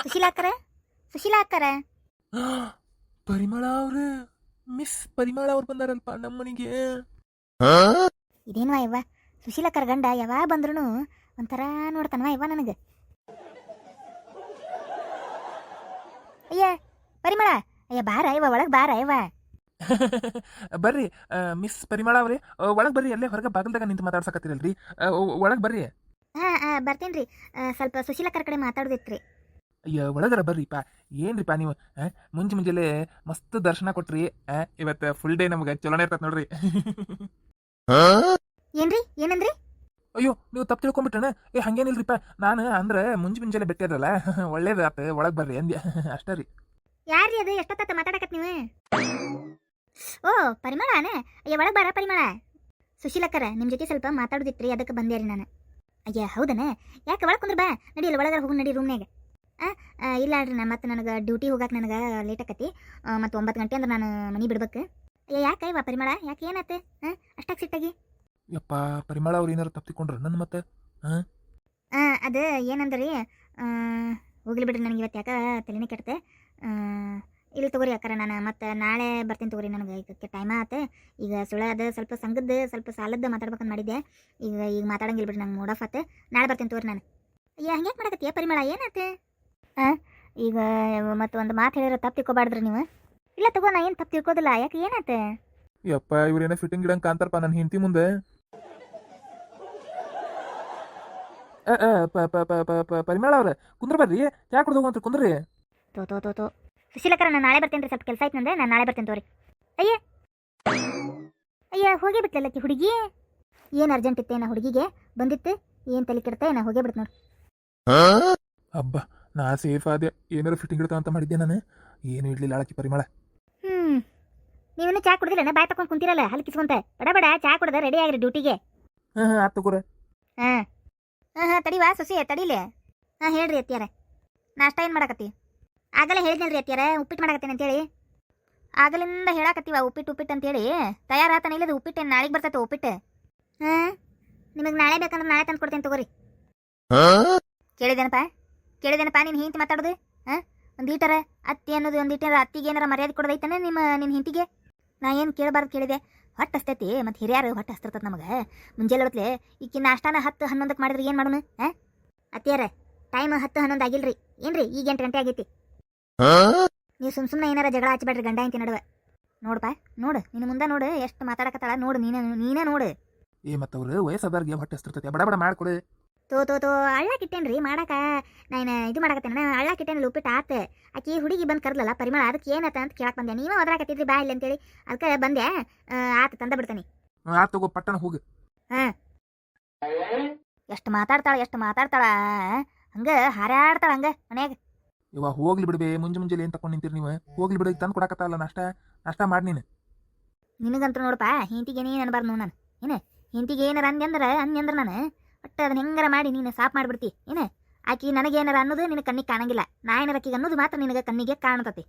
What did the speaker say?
ಸುಶೀಲಾ ಅಕ್ಕರ ಸುಶೀಲಾ ಅಕ್ಕರ ಪರಿಮಳ ಅವ್ರ ಮಿಸ್ ಪರಿಮಳ ಅವ್ರು ಬಂದಾರಲ್ಪ ನಮ್ಮನಿಗೆ. ಇದೇನ್ವಾ ಇವ್ವ? ಸುಶೀಲಾ ಅಕ್ಕರ ಗಂಡ ಯಾವಾಗ ಬಂದ್ರು ಒಂಥರ ನೋಡ್ತಾನವ ಇವ್ವ ನನಗೆ. ಅಯ್ಯ ಪರಿಮಳ! ಅಯ್ಯ ಬಾರ ಇವ ಒಳಗೆ ಬಾರ ಇವ ಬರ್ರಿ ಮಿಸ್ ಪರಿಮಳ ಅವ್ರಿ ಒಳಗೆ ಬರ್ರಿ ಅಲ್ಲೇ ಹೊರಗೆ ಬಾಗಲ್ದಾಗ ನಿಂತು ಮಾತಾಡ್ಸಕತ್ತಿರಲ್ರಿ. ಒಳಗೆ ಬರ್ರಿ. ಹಾಂ ಹಾಂ ಬರ್ತೀನಿ ರೀ. ಸ್ವಲ್ಪ ಸುಶೀಲಾ ಕಡೆ ಕಡೆ ಮಾತಾಡೋದಿತ್ರಿ. ಅಯ್ಯ ಒಳಗರ ಬರ್ರಿಪ್ಪ. ಏನ್ರಿಪ್ಪ ನೀವು ಮುಂಜಿ ಮುಂಜಾನೆ ಮಸ್ತ್ ದರ್ಶನ ಕೊಟ್ರಿ ಇವತ್ತು ಫುಲ್ ಡೇ ನಮ್ಗೆ ಚಲೋನೇ ಇರ್ತದೆ ನೋಡ್ರಿ. ಏನ್ರಿ? ಏನಂದ್ರಿ? ಅಯ್ಯೋ ನೀವು ತಪ್ಪು ತಿಳ್ಕೊಂಬಿಟ್ಟಣ ಏ ಹಂಗೇನಿಲ್ರಿಪ್ಪ. ನಾನು ಅಂದ್ರೆ ಮುಂಜಿ ಮುಂಜಾನೆ ಬೆಟ್ಟಿರಲ್ಲ ಒಳ್ಳೇದು ಆತ ಒಳಗೆ ಬರ್ರಿ ಅಂದ್ಯ. ಅಷ್ಟೇ ರೀ. ಯಾರ್ರಿ ಅದು? ಎಷ್ಟೊತ್ತ ಮಾತಾಡಕತ್ ನೀವು? ಓ ಪರಿಮಳನೇ? ಅಯ್ಯ ಒಳಗೆ ಬರ ಪರಿಮಳ. ಸುಶೀಲಕ್ಕರ ನಿಮ್ಮ ಜೊತೆ ಸ್ವಲ್ಪ ಮಾತಾಡೋದಿತ್ರಿ ಅದಕ್ಕೆ ಬಂದೆ ರೀ ನಾನು. ಅಯ್ಯ ಹೌದನ? ಯಾಕೆ ಒಳಗೆ ಕುಂದ್ರ ಬಾ. ನಡಿಯಲ್ಲ ಒಳಗೆ ಹೋಗಿ ನಡಿ ರೂಮ್ನಾಗ ಇಲ್ಲ ರೀ ನಾ ಮತ್ತೆ ನನಗೆ ಡ್ಯೂಟಿ ಹೋಗಕ್ಕೆ ನನಗೆ ಲೇಟ್ ಆಕತಿ. ಮತ್ತು ಒಂಬತ್ತು ಗಂಟೆ ಅಂದ್ರೆ ನಾನು ಮನೆ ಬಿಡ್ಬೇಕು. ಅಯ್ಯ ಯಾಕೆ ಇವ ಪರಿಮಳ? ಯಾಕೆ ಏನಾಯ್ತು ಹಾಂ ಅಷ್ಟಾಗಿ ಸಿಟ್ಟಾಗಿ ಯಪ್ಪ ಪರಿಮಳ ಅವ್ರು ಏನಾರು ತಪ್ಪಿಕೊಂಡ್ರ ನನ್ನ ಮತ್ತೆ? ಆ, ಅದು ಏನಂದ್ರಿ? ಹೋಗ್ಲಿ ಬಿಡ್ರಿ ನನಗೆ ಇವತ್ತು ಯಾಕೆ ತಲೆನೇ ಕೆಡ್ತೆ ಇಲ್ಲಿ ತಗೋರಿ ಯಾಕಾರ ನಾನು ಮತ್ತೆ ನಾಳೆ ಬರ್ತೀನಿ ತಗೋರಿ ನನಗೆ. ಈಗ ಟೈಮ್ ಆತ. ಈಗ ಸುಳ್ಳ ಅದು ಸ್ವಲ್ಪ ಸಂಘದ್ದು ಸ್ವಲ್ಪ ಸಾಲದ್ದು ಮಾತಾಡ್ಬೇಕಂತ ಮಾಡಿದ್ದೆ ಈಗ ಈಗ ಮಾತಾಡಂಗಿಲ್ಲ ಬಿಡ್ರಿ ನಂಗೆ ಮೂಡ್ ಆಫ್ ಆತು. ನಾಳೆ ಬರ್ತೀನಿ ತಗೋರಿ ನಾನು. ಅಯ್ಯ ಹಂಗೆ ಮಾಡಕತ್ತೀಯ ಪರಿಮಳ? ಏನಾತ? ಹಾಂ ಈಗ ಮತ್ತೆ ಒಂದು ಮಾತು ಹೇಳಿದ್ರೆ ತಪ್ಪು ತಿಳ್ಕೊಬಾರ್ದ್ರಿ ನೀವು. ಇಲ್ಲ ತಗೋ ನಾ ಏನು ತಪ್ಪು ತಿಳ್ಕೋದಿಲ್ಲ. ಯಾಕೆ ಏನಾತ ಯಪ್ಪ ಇವ್ರೇನೋ ಫಿಟ್ಟಿಂಗ್ ಇಡಂಗ್ ಕಾಂತಾರಪ್ಪ ನನ್ನ ಹೆಂಡತಿ ಮುಂದೆ. ಅ, ಅ, ಪ- ಪ- ಪ- ಪ- ಪ- ಪರಿಮಳ ಅವ್ರ ಕುಂದ್ರ ಬರ್ರಿ. ಯಾಕೆ ಕುಡ್ದು ಹೋಗಂತ ಕುಂದ್ರಿ. ತೋ ತೋ ತೋ ತೋ. ಸುಶೀಲಕರ ನಾನು ನಾಳೆ ಬರ್ತೇನೆ ರೀ ಸ್ವಲ್ಪ ಕೆಲಸ ಆಯ್ತು ನಂದೆ. ನಾನು ನಾಳೆ ಬರ್ತೇನೆ ತೋರಿ. ಅಯ್ಯ. ಅಯ್ಯ ಹೋಗೇ ಬಿಟ್ಲಲ್ಲಕ್ಕಿ ಹುಡುಗಿ? ಏನು ಅರ್ಜೆಂಟ್ ಇತ್ತೇನ ಹುಡುಗಿಗೆ? ಬಂದಿತ್ತು? ಏನು ತಲೆ ಕೆಡ್ತಾ? ನಾ ಹೋಗೇ ಬಿಡ್ತು ನೋಡಿ. ಹಬ್ಬ ನಾ ಸೇಫ್ ಆದೆ ಏನಾರು ಫಿಟ್ಟಿಂಗ್ ಇಡ್ತಾ ಅಂತ ಮಾಡಿದ್ದೆ ನಾನು. ಏನು ಇಡ್ಲಿಲ್ಲ ಅಳಕಿ ಪರಿಮಳ. ಹ್ಞೂ ನೀವಿನ್ನೂ ಚಾ ಕುಡ್ದಿಲ್ಲ ಬಾಯ್ ತಕೊಂಡು ಕುಂತಿರಲ್ಲ ಹಲ್ ಕಿಸ್ಕೊಂತ. ಬಡ ಬಡ ಚಾ ಕುಡ್ದ ರೆಡಿ ಆಗ್ರಿ ಡ್ಯೂಟಿಗೆ ಹಾಂ ಹಾಂ ಆತ್ ತಗೋರ. ಹಾಂ. ಹಾಂ ಹಾಂ ತಡಿವಾ ಸೊಸಿ ತಡಿಲೆ. ಹಾಂ ಹೇಳ್ರಿ ಅತ್ತಿಯಾರ. ನಾಷ್ಟ ಏನು ಮಾಡಕತ್ತಿ? ಆಗಲೇ ಹೇಳಿದ್ನಲ್ರಿ ಅತ್ತಿಯಾರ ಉಪ್ಪಿಟ್ಟು ಮಾಡಕತ್ತೀನಿ ಅಂತೇಳಿ. ಆಗಲಿಂದ ಹೇಳಾಕತ್ತೀವ ಉಪ್ಪಿಟ್ಟು ಉಪ್ಪಿಟ್ಟು ಅಂತೇಳಿ. ತಯಾರಾತನ ಇಲ್ಲದ ಉಪ್ಪಿಟ್ಟು ಏನು ನಾಳೆಗೆ ಬರ್ತೈತೆ ಉಪ್ಪಿಟ್ಟು? ಹಾಂ? ನಿಮಗೆ ನಾಳೆ ಬೇಕಂದ್ರೆ ನಾಳೆ ತಂದು ಕೊಡ್ತೀನಿ ತಗೋರಿ ಕೇಳಿದೇನಪ್ಪ ಕೇಳಿದೇನಪ್ಪ, ನೀನು ಹಿಂತಿ ಮಾತಾಡೋದು? ಹಾಂ ಒಂದು ಈಟರ ಅತ್ತಿ ಅನ್ನೋದು ಒಂದು ಈಟರ ಅತ್ತಿಗೆ ಏನಾರ ಮರ್ಯಾದೆ ಕೊಡೋದೈತಾನೆ ನಿಮ್ಮ ನಿನ್ನ ಹಿಂತಿಗೆ ನಾ ಏನು ಕೇಳಬಾರ್ದು ಕೇಳಿದೆ. ಹೊಟ್ಟೆ ಹಸ್ತೈತಿ, ಮತ್ತು ಹಿರಿಯರು ಹೊಟ್ಟೆ ಹಸ್ತಿರ್ತದೆ ನಮಗೆ. ಮುಂಜಾನೆ ಹೊತ್ಲೆ ಈಕಿ ನಾಷ್ಟಾನ ಹತ್ತು ಹನ್ನೊಂದಕ್ಕೆ ಮಾಡಿದ್ರೆ ಏನು ಮಾಡೋಣ ಹಾಂ ಅತ್ತಿಯಾರ, ಟೈಮ್ ಹತ್ತು ಹನ್ನೊಂದು ಆಗಿಲ್ರಿ. ಏನ್ರಿ, ಈಗ ಎಂಟು ಗಂಟೆ ಆಗೈತಿ. ನೀವು ಸುಮ್ ಸುಮ್ಮನೆ ಏನಾರ ಜಗಳ ಹಚ್ಚಬೇಡ್ರಿ ಗಂಡ ಇಂತಿ ನಡುವೆ. ನೋಡಪ್ಪ ನೋಡು ನಿನ್ನ ಮುಂದೆ ನೋಡು, ಎಷ್ಟು ಮಾತಾಡಕತ್ತಾಳ, ನೋಡು, ನೀನೇ ನೀನೇ ನೋಡು. ಏ, ಮತ್ತವ್ರು, ವಯಸ್ಸಾದವ್ರಿಗೆ ಹೊಟ್ಟೆ ಹಸ್ತಿರ್ತೈತೆ. ಬಡ ಬಡ ಮಾಡ್ಕೊಡು. ತೋ ತೋ ತೋ ಅಳ್ಳಾಕಿಟ್ಟೇನ್ರಿ ಮಾಡಾಕ? ನಾನು ಇದು ಮಾಡಕತ್ತೇನೆ ಅಳ್ಳಾಕಿಟ್ಟೇನಲ್ಲ ಉಪ್ಪಿಟ್ಟು ಆತ. ಆಕಿ ಹುಡುಗಿ ಬಂದು ಕರ್ದಲ್ಲ ಪರಿಮಳ ಅದಕ್ಕೆ ಏನತ್ತ ಅಂತ ಕೇಳಕ್ಕೆ ಬಂದೆ. ನೀವೇ ಒದರಾಕತ್ತಿದ್ರಿ ಬಾ ಇಲ್ಲ ಅಂತೇಳಿ. ಅದಕ್ಕೆ ಬಂದೆ. ಆತ ತಂದ ಬಿಡ್ತಾನೆ. ಆತ ತಗೋ ಪಟ್ಟಣ ಹೋಗು. ಎಷ್ಟು ಮಾತಾಡ್ತಾಳ ಎಷ್ಟು ಮಾತಾಡ್ತಾಳ ಹಂಗ ಹಾರಾಡ್ತಾಳ ಹಂಗ ಮನ್ಯಾಗ. ಇವ ಹೋಗ್ಲಿ ಬಿಡ್ಬೇ ಮುಂಜೆ ಮುಂಜಾನೆ ಏನು ತಗೊಂಡು ನಿಂತಿರಿ ನೀವು? ಹೋಗ್ಲಿ ಬಿಡ ತಂದು ಕೊಡಕತ್ತಲ್ಲ ನಾಷ್ಟ ನಾಷ್ಟ ಮಾಡಿ ನೀನು. ನಿನಗಂತ ನೋಡಪ್ಪ ಹಿಂತಿಗೆ ನೀನು ಅನ್ಬಾರ್ದು ನಾನು. ಏನು? ಹಿಂತಿಗೆ ಏನಾರ ಅಂದ್ಯಂದ್ರೆ ಅಂದ್ಯಂದ್ರೆ ನಾನು. ಒಟ್ಟು ಅದನ್ನ ಹೆಂಗಾರ ಮಾಡಿ ನೀನು ಸಾಫ್ ಮಾಡಿಬಿಡ್ತಿ, ಏನು? ಆಕಿ ನನಗೆ ಏನಾರ ಅನ್ನೋದು ನಿನ್ನ ಕಣ್ಣಿಗೆ ಕಾಣಂಗಿಲ್ಲ. ನಾ ಏನಾರ ಅನ್ನೋದು ಮಾತ್ರ ನಿನಗೆ ಕಣ್ಣಿಗೆ ಕಾಣ್ತತಿ.